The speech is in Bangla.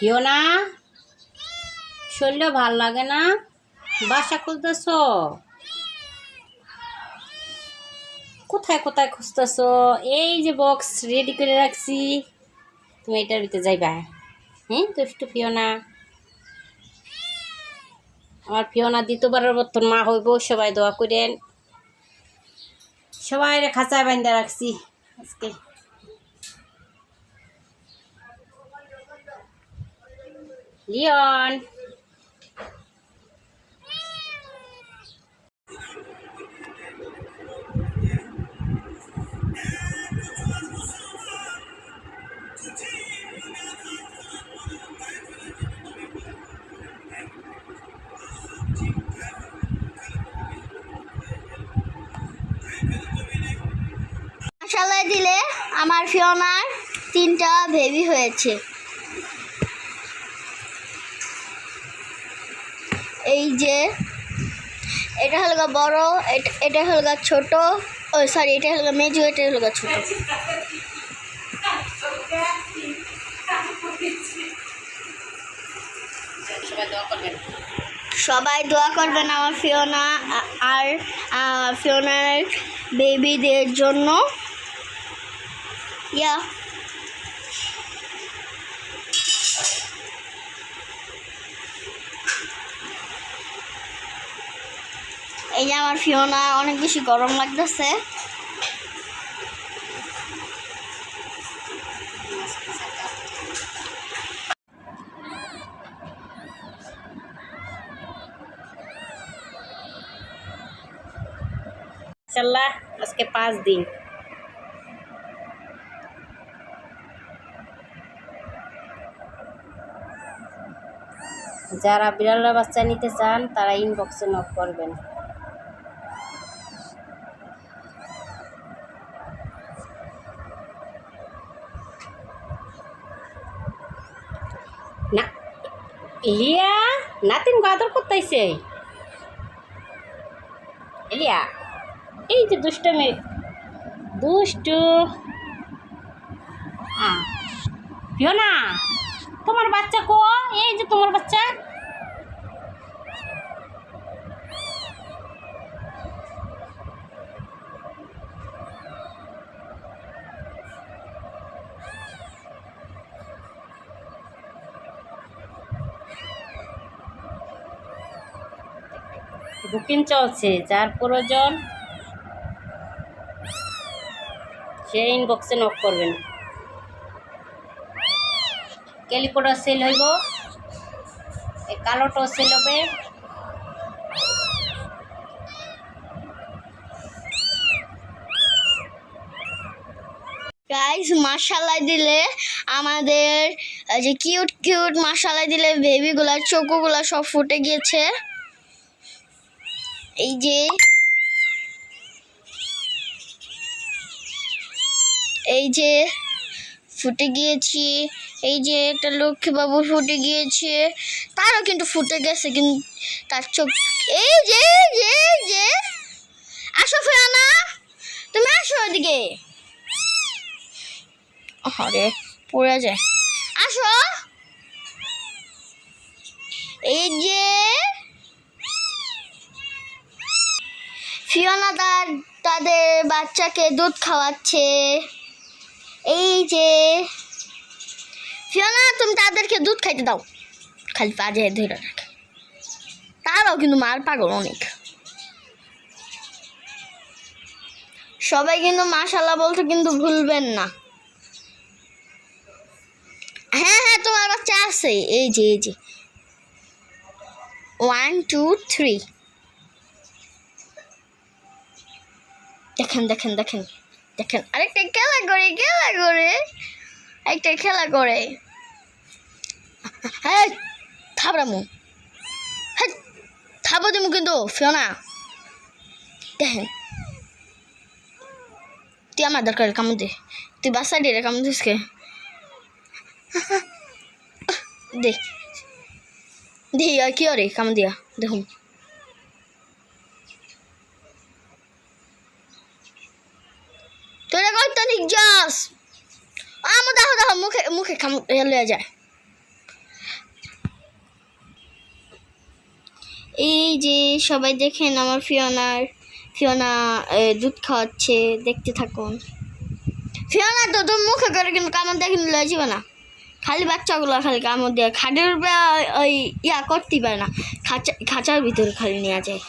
হিও না শরীরটা ভালো লাগে না। বাসা খুঁজতেছ কোথায় কোথায় খুঁজতেছ? এই যে বক্স রেডি করে রাখছি। তুমি এটার ভিতরে যাইবা। হুম, দুষ্টু ফিওনা। আমার ফিওনা দ্বিতীয়বারের মতন মা হইব, সবাই দোয়া করেন। সবাই খাঁচায় বান্ধা রাখছি আজকে। মশালায় দিলে আমার ফিওনার তিনটা বেবি হয়েছে। এই যে, এটা হলো বড়, এটা এটা হলো ছোট, ও সরি এটা হলো গা মেজু, এটা হলো ছোট। সবাই দোয়া করবেন আমার ফিওনা, আর ফিওনার বেবিদের জন্য। ইয়া এই যে আমার ফিওনা, অনেক বেশি গরম লাগতেছে। আজকে পাঁচ দিন। যারা বিড়ালের বাচ্চা নিতে চান, তারা ইনবক্সে নক করবেন। না লিয়া নাতিন গাদর করতেছে লিয়া এই যে দুষ্ট। মেয়ে দুষ্টু না তোমার বাচ্চা কো? এই যে তোমার বাচ্চা। বুকিং চলছে, যার প্রয়োজন, সে ইনবক্সে নক করবেন ক্যালিকোটা সেল হইব এই সেল হবে। গাইস মাসালাই দিলে আমাদের যে কিউট কিউট মাসালাই দিলে বেবিগুলার চোখগুলা সব ফুটে গিয়েছে। এই যে এই যে ফুটে গিয়েছি, এই যে একটা লক্ষ্মীবাবু ফুটে গিয়েছে, তারও কিন্তু ফুটে গেছে কিন্তু তার চোখ, এই যে যে যে, আসো ফেরানা, তুমি আসো ওদিকে আরে পড়ে যায়। আসো। এই যে ফিওনা তার, তাদের বাচ্চাকে দুধ খাওয়াচ্ছে। এই যে ফিওনা তুমি তাদেরকে দুধ খাইতে দাও। খালি পাজে ধরে রাখে। তারাও কিন্তু মার পাগল অনেক। সবাই কিন্তু মাশাল্লাহ বলতে কিন্তু ভুলবেন না। হ্যাঁ হ্যাঁ তোমার বাচ্চা আছে। এই যে এই যে। ওয়ান টু থ্রি দেখেন দেখেন দেখেন দেখেন। আরেকটা খেলা করে খেলা করে। একটা খেলা করে। হ্যাঁ থাবড়ামু হ্যাঁ থাবো তুমি কিন্তু, ফিওনা। দেখেন। তুই আমার দরকার কামড় দে। তুই বাসা দিয়ে কামড় দিস কে? দে। দে, আর কি রে কাম দিয়া? দেখুন। অনেক জস আমার দেখো দেখো মুখে মুখে খামুক লয়ে যায়। এই যে সবাই দেখেন আমার ফিওনার, ফিওনা দুধ খাওয়াচ্ছে, দেখতে থাকুন। ফিওনা তো তোর মুখে করে কিন্তু কামড় দেখেন লয়ে যাবে না। খালি বাচ্চাগুলো খালি কামড় দেয়, খাটের উপরে, ওই ইয়া করতে পারে না। খাঁচা, খাঁচার ভিতরে খালি নেওয়া যায়।